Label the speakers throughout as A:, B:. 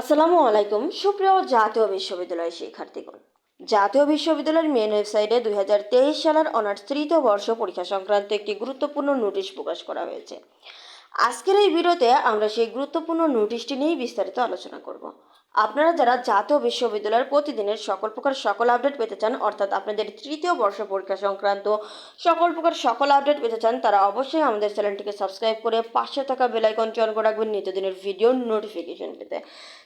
A: আসসালামু আলাইকুম। সুপ্রিয় জাতীয় বিশ্ববিদ্যালয়ের শিক্ষার্থীগণ, জাতীয় বিশ্ববিদ্যালয়ের মেন ওয়েবসাইটে দুই হাজার তেইশ সালের অনার্স তৃতীয় বর্ষ পরীক্ষা সংক্রান্ত একটি গুরুত্বপূর্ণ নোটিশ প্রকাশ করা হয়েছে। আজকের এই ভিডিওতে আমরা সেই গুরুত্বপূর্ণ নোটিশটি নিয়েই বিস্তারিত আলোচনা করব। আপনারা যারা জাতীয় বিশ্ববিদ্যালয়ের প্রতিদিনের সকল প্রকার সকল আপডেট পেতে চান, অর্থাৎ আপনাদের তৃতীয় বর্ষ পরীক্ষা সংক্রান্ত সকল প্রকার সকল আপডেট পেতে চান, তারা অবশ্যই আমাদের চ্যানেলটিকে সাবস্ক্রাইব করে পাশে থাকা বেলাইকনটি অন করে রাখবেন নিত্যদিনের ভিডিও নোটিফিকেশন পেতে।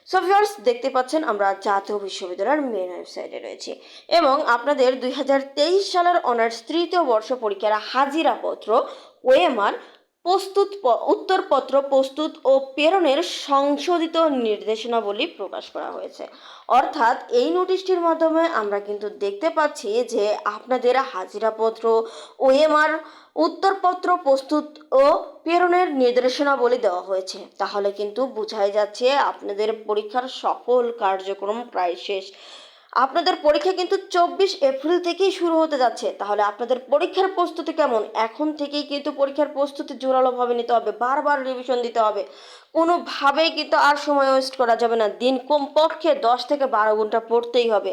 A: সো ভিউয়ার্স দেখতে পাচ্ছেন আমরা জাতীয় বিশ্ববিদ্যালয়ের মেন ওয়েবসাইটে রয়েছি এবং আপনাদের দুই হাজার তেইশ সালের অনার্স তৃতীয় বর্ষ পরীক্ষার হাজিরাপত্র, ওএমআর প্রস্তুত উত্তরপত্র প্রস্তুত ও প্রেরণের সংশোধিত নির্দেশনাবলী প্রকাশ করা হয়েছে। অর্থাৎ এই নোটিশটির মাধ্যমে আমরা কিন্তু দেখতে পাচ্ছি যে আপনাদের হাজিরাপত্র, ওএমআর, উত্তরপত্র প্রস্তুত ও প্রেরণের নির্দেশনাবলী দেওয়া হয়েছে। তাহলে কিন্তু বোঝাই যাচ্ছে আপনাদের পরীক্ষার সকল কার্যক্রম প্রায় শেষ। আপনাদের পরীক্ষা কিন্তু চব্বিশ এপ্রিল থেকেই শুরু হতে যাচ্ছে। তাহলে আপনাদের পরীক্ষার প্রস্তুতি কেমন? এখন থেকেই কিন্তু পরীক্ষার প্রস্তুতি জোরালোভাবে নিতে হবে, বারবার রিভিশন দিতে হবে। কোনোভাবেই কিন্তু আর সময় ওয়েস্ট করা যাবে না। দিন কমপক্ষে দশ থেকে বারো ঘণ্টা পড়তেই হবে।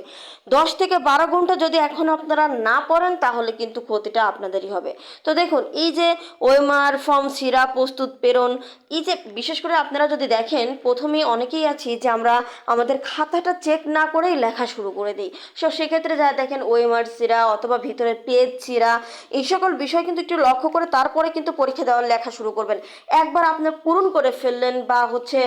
A: দশ থেকে বারো ঘণ্টা যদি এখন আপনারা না পড়েন, তাহলে কিন্তু ক্ষতিটা আপনাদেরই হবে। তো দেখুন, এই যে ওয়েমার ফর্ম সিরা, প্রস্তুত প্রেরণ, এই যে বিশেষ করে আপনারা যদি দেখেন, প্রথমেই অনেকেই আছি যে আমরা আমাদের খাতাটা চেক না করেই লেখা শুরু করে দিই। সো সেক্ষেত্রে যা দেখেন ওয়েমার সিরা অথবা ভিতরে পেজ সিরা এই সকল বিষয় কিন্তু একটু লক্ষ্য করে তারপরে কিন্তু পরীক্ষা দেওয়ার লেখা শুরু করবেন। একবার আপনি পূরণ করে ফেললেন বা হচ্ছে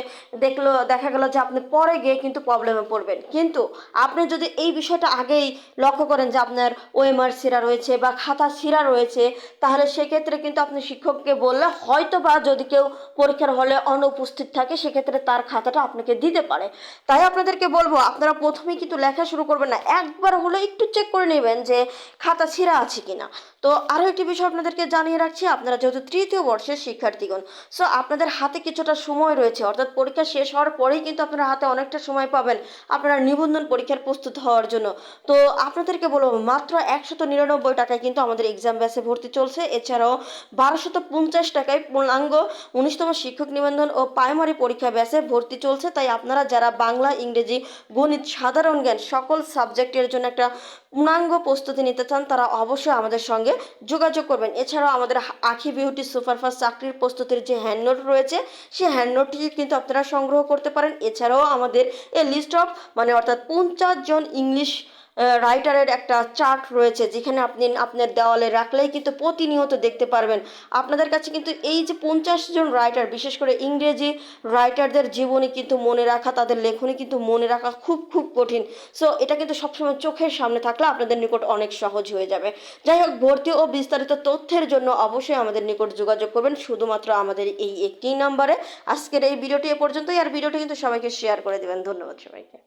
A: দেখল, দেখা গেল যে আপনি পরে গিয়ে কিন্তু প্রবলেমে পড়বেন। কিন্তু আপনি যদি এই বিষয়টা আগেই লক্ষ্য করেন যে আপনার ওএমআর সিরা রয়েছে বা খাতা সিরা রয়েছে, তাহলে সেক্ষেত্রে কিন্তু আপনি শিক্ষককে বললে হয়তো বা যদি কেউ পরীক্ষার হলে অনুপস্থিত থাকে, সেক্ষেত্রে তার খাতাটা আপনাকে দিতে পারে। তাই আপনাদেরকে বলব, আপনারা প্রথমেই কিন্তু লেখা শুরু করবেন না। একবার হলে একটু চেক করে নেবেন যে খাতা ছিঁড়া আছে কিনা। তো আরও একটি বিষয় আপনাদেরকে জানিয়ে রাখছি, আপনারা যেহেতু তৃতীয় বর্ষের শিক্ষার্থীগণ সো আপনাদের হাতে কিছুটা সময় রয়েছে, অর্থাৎ পরীক্ষা শেষ হওয়ার পরেই কিন্তু আপনারা হাতে অনেকটা সময় পাবেন আপনারা নিবন্ধন পরীক্ষার প্রস্তুত হওয়ার জন্য। তো আপনাদেরকে বলব, মাত্র একশত নিরানব্বই টাকায় কিন্তু আমাদের এক্সাম ব্যাসে ভর্তি চলছে। এছাড়াও বারোশত পঞ্চাশ টাকায় পূর্ণাঙ্গ উনিশতম শিক্ষক নিবন্ধন ও প্রাইমারি পরীক্ষা ব্যাসে ভর্তি চলছে। তাই আপনারা যারা বাংলা, ইংরেজি, গণিত, সাধারণ জ্ঞান সকল সাবজেক্টের জন্য একটা পূর্ণাঙ্গ প্রস্তুতি নিতে চান, তারা অবশ্যই আমাদের সঙ্গে যোগাযোগ করবেন। এছাড়াও আমাদের আখি বিউটি সুপারফাস্ট চাকরির প্রস্তুতির যে হ্যান্ডনোট রয়েছে সেই হ্যান্ডনোটটি কিন্তু আপনারা সংগ্রহ করতে পারেন। এছাড়াও আমাদের এ লিস্ট অফ মানে অর্থাৎ পঞ্চাশ জন ইংলিশ রাইটারের একটা চার্ট রয়েছে, যেখানে আপনি, আপনার দেওয়ালে রাখলেই কিন্তু প্রতিনিয়ত দেখতে পারবেন। আপনাদের কাছে কিন্তু এই যে পঞ্চাশ জন রাইটার বিশেষ করে ইংরেজি রাইটারদের জীবনী কিন্তু মনে রাখা, তাদের লেখনী কিন্তু মনে রাখা খুব খুব কঠিন। সো এটা কিন্তু সবসময় চোখের সামনে থাকলে আপনাদের নিকট অনেক সহজ হয়ে যাবে। যাই হোক, ভর্তি ও বিস্তারিত তথ্যের জন্য অবশ্যই আমাদের নিকট যোগাযোগ করবেন, শুধুমাত্র আমাদের এই একটি নাম্বারে আজকের এই ভিডিওটি এ পর্যন্তই, আর ভিডিওটি কিন্তু সবাইকে শেয়ার করে দেবেন। ধন্যবাদ সবাইকে।